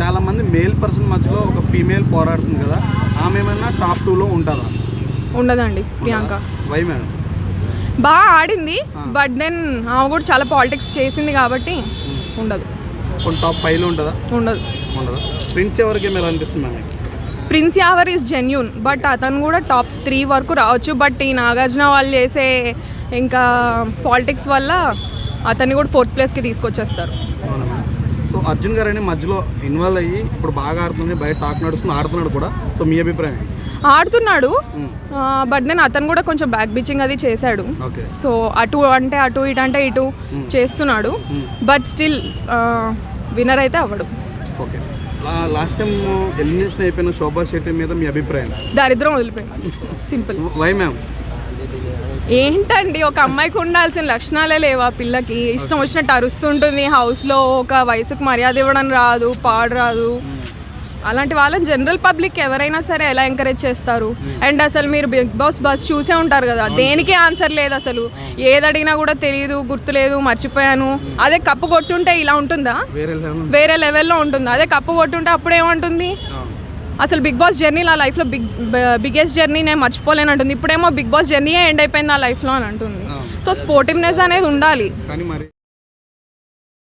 చాలా మంది male person మధ్యలో ఒక ఫీమేల్ పోరాడుతుంది కదా ఆమె ఏమైనా టాప్ టూలో ఉంటుందా? ఉండదండి ప్రియాంక. Why madam? బాగా ఆడింది బట్ దెన్ ఆమె కూడా చాలా పాలిటిక్స్ చేసింది కాబట్టి ఉండదు. కొన్ని టాప్ ఫైవ్లో ఉంటుందా? ఉండదు. ఉండదా? ప్రిన్స్ ఎవరికి ఎలా అనిపిస్తుంది madam? Prince Yawar is genuine but అతను కూడా టాప్ త్రీ వరకు రావచ్చు బట్ ఈ నాగార్జున వాళ్ళు చేసే ఇంకా పాలిటిక్స్ వల్ల అతన్ని కూడా ఫోర్త్ ప్లేస్కి తీసుకొచ్చేస్తారు. సో అర్జున్ గారు మధ్యలో ఇన్వాల్వ్ అయ్యి ఇప్పుడు బాగా ఆడుతుంది బయట టాక్ నడుస్తుంది ఆడుతున్నాడు కూడా. సో మీ అభిప్రాయం? ఆడుతున్నాడు. బట్ దెన్ అతను కూడా కొంచెం బ్యాక్ బిచ్చింగ్ అది చేశాడు. ఓకే. సో అటు అంటే అటు ఇటు అంటే ఇటు చేస్తున్నాడు. బట్ స్టిల్ విన్నర్ అయితే అవ్వడు. ఓకే. లాస్ట్ టైం ఎలిమినేషన్ అయిపోయిన శోభా శెట్టి మీద మీ అభిప్రాయం? దరిద్రం వదిలిపోయింది. సింపుల్ వై మ్యామ్ ఏంటండి ఒక అమ్మాయికి ఉండాల్సిన లక్షణాలే లేవా పిల్లకి. ఇష్టం వచ్చినట్టు అరుస్తుంటుంది హౌస్లో ఒక వయసుకు మర్యాద ఇవ్వడం రాదు పాడు రాదు. అలాంటి వాళ్ళని జనరల్ పబ్లిక్ ఎవరైనా సరే ఎలా ఎంకరేజ్ చేస్తారు? అండ్ అసలు మీరు బిగ్ బాస్ బస్ చూసే ఉంటారు కదా దేనికి ఆన్సర్ లేదు అసలు? ఏది అడిగినా కూడా తెలియదు గుర్తులేదు మర్చిపోయాను. అదే కప్పు కొట్టుంటే ఇలా ఉంటుందా? వేరే లెవెల్లో ఉంటుంది? అదే కప్పు కొట్టుంటే అప్పుడు ఏమంటుంది. అసలు బిగ్ బాస్ జర్నీ నా లైఫ్లో బిగ్ బిగ్గెస్ట్ జర్నీ నేను మర్చిపోలేను అంటుంది. ఇప్పుడేమో బిగ్ బాస్ జర్నీయే ఎండ్ అయిపోయింది నా లైఫ్లో అని అంటుంది. సో స్పోర్టివ్నెస్ అనేది ఉండాలి.